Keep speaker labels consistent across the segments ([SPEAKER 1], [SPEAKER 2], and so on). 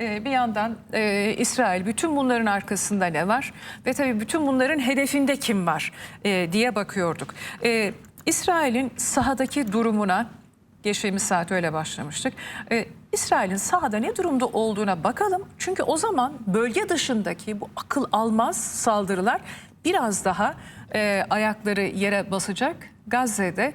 [SPEAKER 1] Ee, Bir yandan e, İsrail bütün bunların arkasında ne var ve tabii bütün bunların hedefinde kim var e, diye bakıyorduk. E, İsrail'in sahadaki durumuna geçtiğimiz saat öyle başlamıştık. E, İsrail'in sahada ne durumda olduğuna bakalım. Çünkü o zaman bölge dışındaki bu akıl almaz saldırılar biraz daha e, ayakları yere basacak. Gazze'de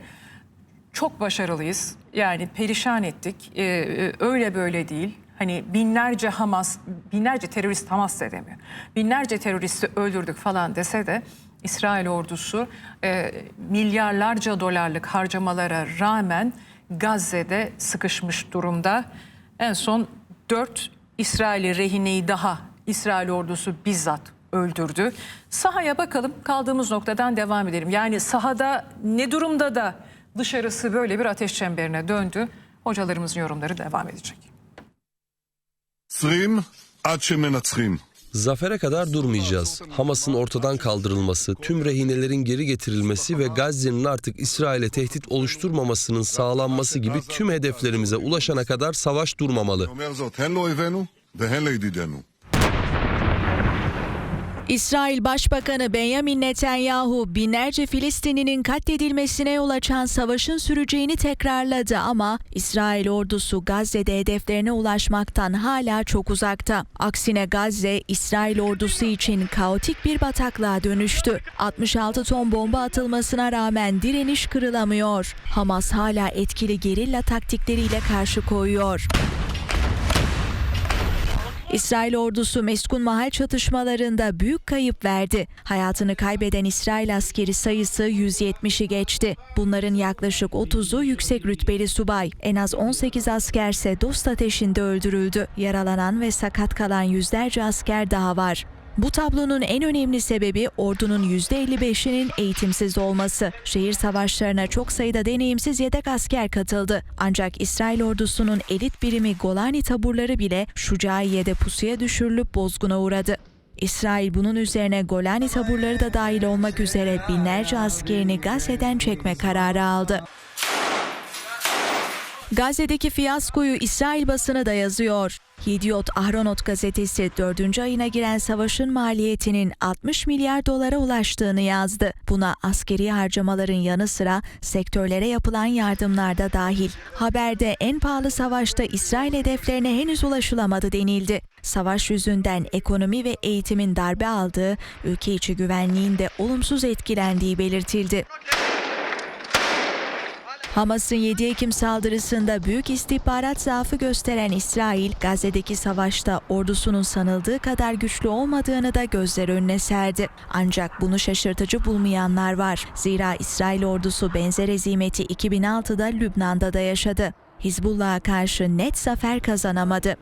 [SPEAKER 1] çok başarılıyız. Yani perişan ettik. Ee, e, öyle böyle değil. Hani binlerce Hamas, binlerce terörist Hamas da demiyor. Binlerce teröristi öldürdük falan dese de İsrail ordusu e, milyarlarca dolarlık harcamalara rağmen Gazze'de sıkışmış durumda. En son dört İsraili rehineyi daha İsrail ordusu bizzat öldürdü. Sahaya bakalım kaldığımız noktadan devam edelim. Yani sahada ne durumda da dışarısı böyle bir ateş çemberine döndü. Hocalarımızın yorumları devam edecek.
[SPEAKER 2] Zafere kadar durmayacağız. Hamas'ın ortadan kaldırılması, tüm rehinelerin geri getirilmesi ve Gazze'nin artık İsrail'e tehdit oluşturmamasının sağlanması gibi tüm hedeflerimize ulaşana kadar savaş durmamalı.
[SPEAKER 3] İsrail Başbakanı Benjamin Netanyahu binlerce Filistinlinin katledilmesine yol açan savaşın süreceğini tekrarladı ama İsrail ordusu Gazze'de hedeflerine ulaşmaktan hala çok uzakta. Aksine Gazze İsrail ordusu için kaotik bir bataklığa dönüştü. 66 ton bomba atılmasına rağmen direniş kırılamıyor. Hamas hala etkili gerilla taktikleriyle karşı koyuyor. İsrail ordusu meskun mahal çatışmalarında büyük kayıp verdi. Hayatını kaybeden İsrail askeri sayısı 170'i geçti. Bunların yaklaşık 30'u yüksek rütbeli subay. En az 18 askerse dost ateşinde öldürüldü. Yaralanan ve sakat kalan yüzlerce asker daha var. Bu tablonun en önemli sebebi ordunun %55'inin eğitimsiz olması. Şehir savaşlarına çok sayıda deneyimsiz yedek asker katıldı. Ancak İsrail ordusunun elit birimi Golani taburları bile Şucaiye'de pusuya düşürülüp bozguna uğradı. İsrail bunun üzerine Golani taburları da dahil olmak üzere binlerce askerini Gazze'den çekme kararı aldı. Gazze'deki fiyaskoyu İsrail basını da yazıyor. Hidiot Ahronot gazetesi 4. ayına giren savaşın maliyetinin 60 milyar dolara ulaştığını yazdı. Buna askeri harcamaların yanı sıra sektörlere yapılan yardımlar da dahil. Haberde en pahalı savaşta İsrail hedeflerine henüz ulaşılamadı denildi. Savaş yüzünden ekonomi ve eğitimin darbe aldığı, ülke içi güvenliğin de olumsuz etkilendiği belirtildi. Hamas'ın 7 Ekim saldırısında büyük istihbarat zaafı gösteren İsrail, Gazze'deki savaşta ordusunun sanıldığı kadar güçlü olmadığını da gözler önüne serdi. Ancak bunu şaşırtıcı bulmayanlar var. Zira İsrail ordusu benzer ezimeti 2006'da Lübnan'da da yaşadı. Hizbullah'a karşı net zafer kazanamadı.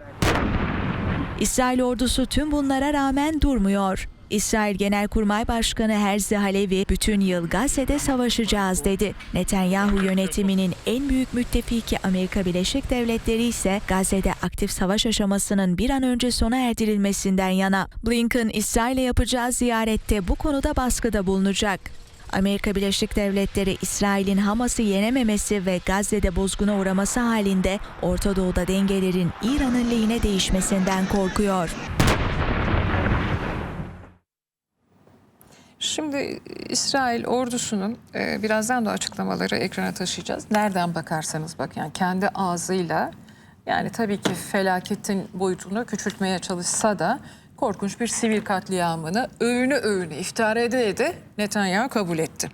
[SPEAKER 3] İsrail ordusu tüm bunlara rağmen durmuyor. İsrail Genelkurmay Başkanı Herzi Halevi bütün yıl Gazze'de savaşacağız dedi. Netanyahu yönetiminin en büyük müttefiki Amerika Birleşik Devletleri ise Gazze'de aktif savaş aşamasının bir an önce sona erdirilmesinden yana. Blinken İsrail'e yapacağı ziyarette bu konuda baskıda bulunacak. Amerika Birleşik Devletleri İsrail'in Hamas'ı yenememesi ve Gazze'de bozguna uğraması halinde Orta Doğu'da dengelerin İran'ın lehine değişmesinden korkuyor.
[SPEAKER 1] Şimdi İsrail ordusunun e, birazdan da açıklamaları ekrana taşıyacağız. Nereden bakarsanız bak yani kendi ağzıyla yani tabii ki felaketin boyutunu küçültmeye çalışsa da korkunç bir sivil katliamını öğünü öğünü iftara ede ede Netanyahu kabul etti.